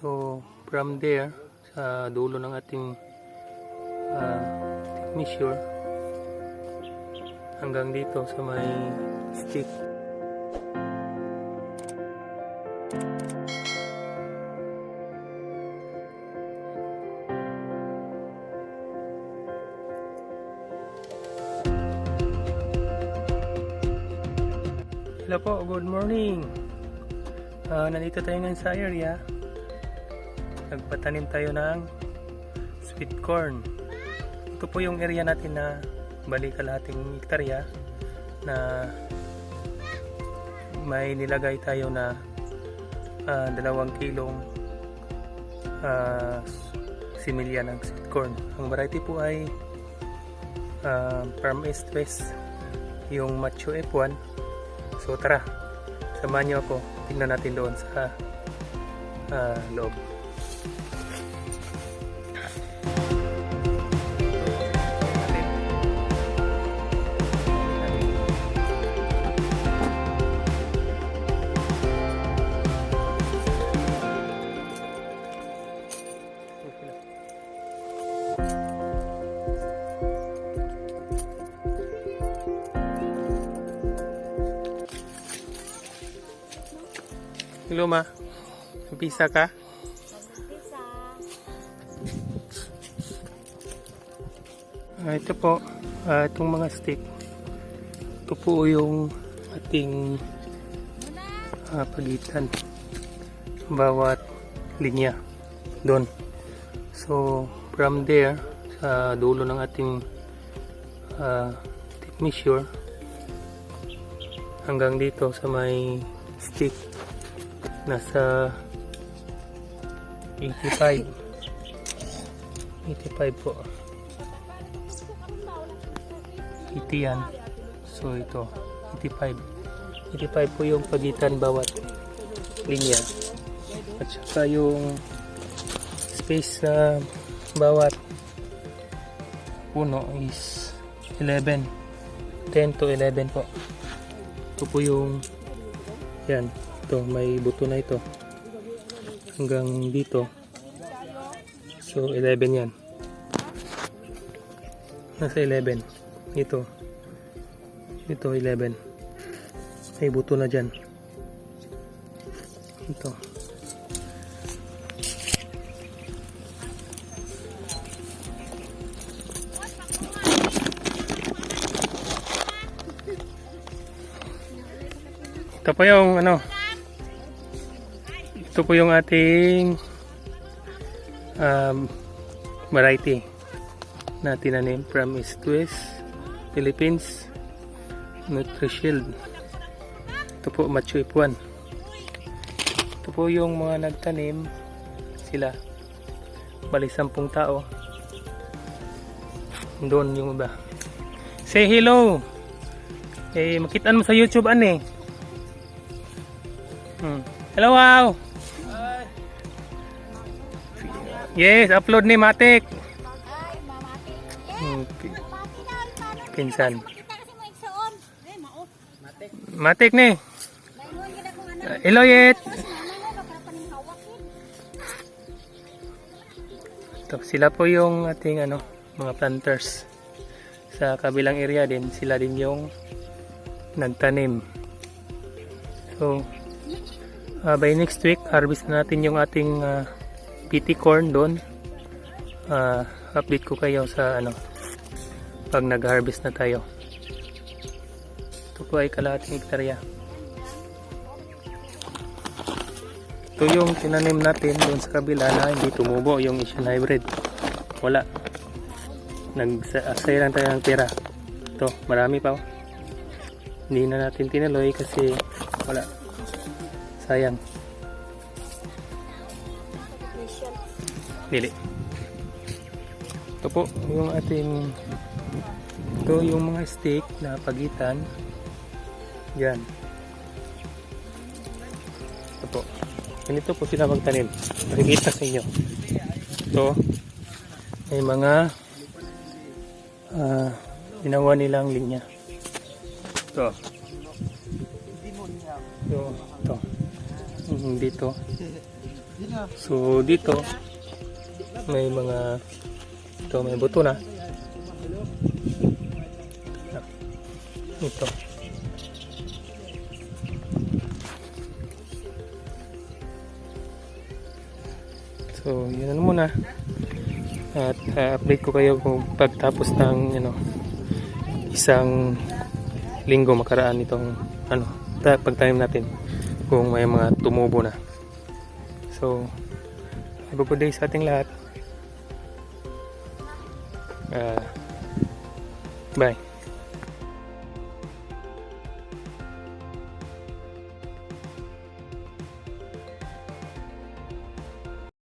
So, from there, sa dulo ng ating uh, measure, hanggang dito sa may stick. Hello po, good morning. Ah, nandito tayo ngayon sa area. Nagpatanim tayo ng sweet corn. Ito po yung area natin na balik kalahating hektarya na may nilagay tayo na ah, dalawang kilong ah, similya ng sweet corn. Ang variety po ay uh, Farm East West, yung Macho F1. So tara, samahan niyo ako. Tingnan natin doon sa ah, loob. Hello ma. Umpisa ka? Ah, ito po, ah, itong mga stick. Ito po yung ating ah, pagitan. Bawat linya. Doon. So, from there, sa dulo ng ating ah, tape measure, hanggang dito sa may stick nasa 85 85 po. 80 yan. So ito. 85 85 po yung pagitan bawat linya. At saka yung space sa bawat puno is 11 10 to 11 po. Ito po yung yan ito may buto na ito. Hanggang dito. So 11 yan. Nasa 11 ito. Ito 11 may buto na dyan. Ito. Ito po yung ano ito po yung ating um, variety na tinanim from East West Philippines Nutri-Shield. Ito po Macho F1 ito po yung mga nagtanim sila. Bali sampung tao. Doon yung iba. Say hello! Eh makitaan mo sa YouTube ane. Hmm. hello wow Yes, upload ni Matik. Ay, mamati. Hmm, pi- Mamati na, paano? Pinsan. Kita kasi mo igsoon. Eh. Matik ni. Uh, hello yet. Mas mama mo, baka paninghawakin. Ito, sila po yung ating ano, mga planters. Sa kabilang area din, sila din yung nagtanim. So, ah, by next week, harvest na natin yung ating ah, PT corn doon. Ah, update ko kayo sa ano, pag nag-harvest na tayo. Ito po ay kalahating hektarya. Ito yung tinanim natin doon sa kabila na hindi tumubo yung Asian hybrid. Wala. Nag-asay lang tayo ng pera. Ito, marami pa. oh. Hindi na natin tinuloy kasi wala. Sayang. Dili. Ito po yung ating ito yung mga stick na pagitan. Yan. Ito po. Ganito po sila magtanim. Makikita sa inyo. Ito. May mga ah ginawa nilang linya. Ito. Ito. Ito. Dito. So dito may mga ito may buto na. Ito. So, yun na muna. At uh, update ko kayo kung pagtapos ng ano, isang linggo makaraan itong ano, ta- pagtanim natin kung may mga tumubo na. So, have a good day sa ating lahat. Ah, bye.